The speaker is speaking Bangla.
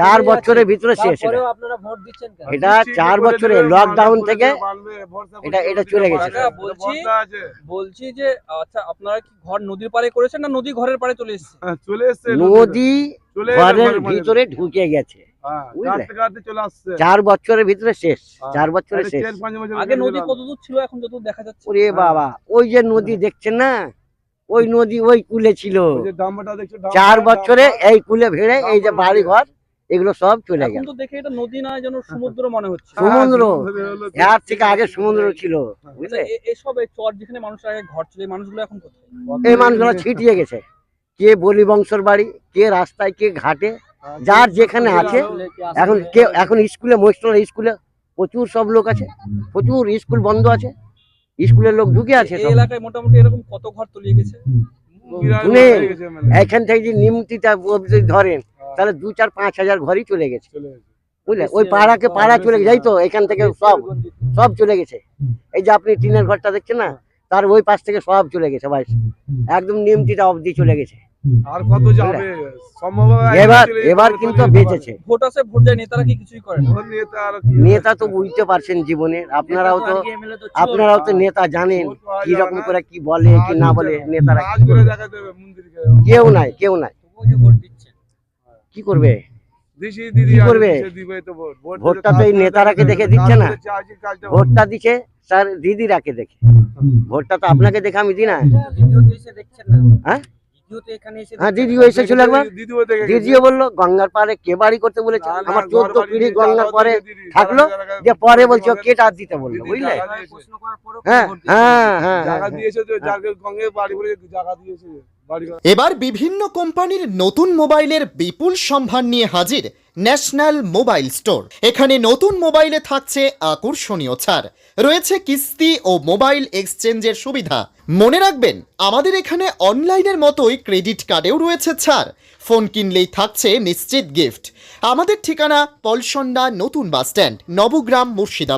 চার বছরের ভিতরে শেষ এটা। তারপরেও আপনারা ভোট দিচ্ছেন কেন? এটা চার বছরে লকডাউন থেকে এটা এটা চলে গেছে। বলছি বলছি যে আচ্ছা আপনারা কি ঘর নদীর পাড়ে করেছেন না নদী ঘরের পাড়ে চলে এসেছে? হ্যাঁ, চলে এসছে নদী ঘরের ভিতরে ঢুকে গেছে। হ্যাঁ, চার বছরের ভিতরে শেষ। হ্যাঁ। চার বছরে শেষ। আগে নদী গেল। কত দূর ছিল? এখন যত দেখা যাচ্ছে। ওরে বাবা ওই যে নদী দেখছেন না? ওই নদী ওই কুলে ছিল। ওই যে ডাম্বারটা দেখছ, ডাম্বার, চার বছরে এই কুলে ভেড়ে এই যে বাড়ি ঘর এগুলো সব চলে গেল। দেখে এটা নদী নয় যেন সমুদ্র মনে হচ্ছে। হ্যাঁ, সমুদ্র। এর থেকে আগে সমুদ্র ছিল বুঝলে? এ- এসব এই চর যেখানে মানুষের আগে ঘর ছিল মানুষগুলো এখন কোথায়? এই মানুষগুলো ছিটিয়ে গেছে। কে বলি বংশর বাড়ি কে রাস্তায় কে ঘাটে হ্যাঁ, যার যেখানে আছে এখন কে এখন স্কুলে মহিষ্টল স্কুলে প্রচুর সব লোক আছে প্রচুর স্কুল বন্ধ আছে স্কুলের লোক ঢুকে আছে এই এলাকায় মোটামুটি এরকম কত ঘর তলিয়ে গেছে? হয়ে। এখান থেকে যে নিমতিটা অবধি ধরেন তাহলে দু চার পাঁচ হাজার ঘরই চলে গেছে। বুঝলে? ওই পাড়াকে পাড়া চলে গেছে এই তো এখান থেকে সব সব চলে গেছে। এই যে আপনি টিনের ঘরটা দেখছেন না তার ওই পাশ থেকে সব চলে গেছে ভাই। একদম নিমতিটা অবধি চলে গেছে। আর কত যাবে সম্ভব এবার এবার কিন্তু বেঁচেছে। ভোট আসে ভোট যায় নেতারা কি কিছুই করে না? নেতা আর নেতা তো বুঝতে পারছেন জীবনে। আপনারাও তো আপনারাও তো নেতা জানেন কি রকম করে কি বলে কি না বলে নেতারা কাজ করে দেখাতে হবে মন্দিরকে। কেউ নাই কেউ নাই। কি করবে? কি করবে? দিছে দিবে তো ভোট ভোট ভোটটা তো এই নেতারাকে দেখে দিচ্ছে না। কাজ করে চার্জি কাজটা ভোটটা দিচ্ছে স্যার দিদিরাকে দেখে। ভোটটা তো আপনাকে দেখে আমি দিই না। হ্যাঁ? হ্যাঁ দিদিও এসেছিল একবার। দিদিও দেখে গেছে। দিদিও বলল গঙ্গার পারে কে বাড়ি করতে বলেছে? আমার চোদ্দ পিড়ি দিয়ে গঙ্গার পরে থাকল, যে পরে বলছে ও দিদি কেটা দিতে বলল? বুঝলে? হ্যাঁ হ্যাঁ হ্যাঁ এবার বিভিন্ন কোম্পানির নতুন মোবাইলের বিপুল সম্ভার নিয়ে হাজির ন্যাশনাল মোবাইল স্টোর। এখানে নতুন মোবাইলে থাকছে আকর্ষণীয় ছাড়। রয়েছে কিস্তি ও মোবাইল এক্সচেঞ্জের সুবিধা। মনে রাখবেন, আমাদের এখানে অনলাইনের মতোই ক্রেডিট কার্ডেও রয়েছে ছাড়। ফোন কিনলেই থাকছে নিশ্চিত গিফট। আমাদের ঠিকানা পলসন্ডা নতুন বাসস্ট্যান্ড, নবগ্রাম মুর্শিদাবাদ।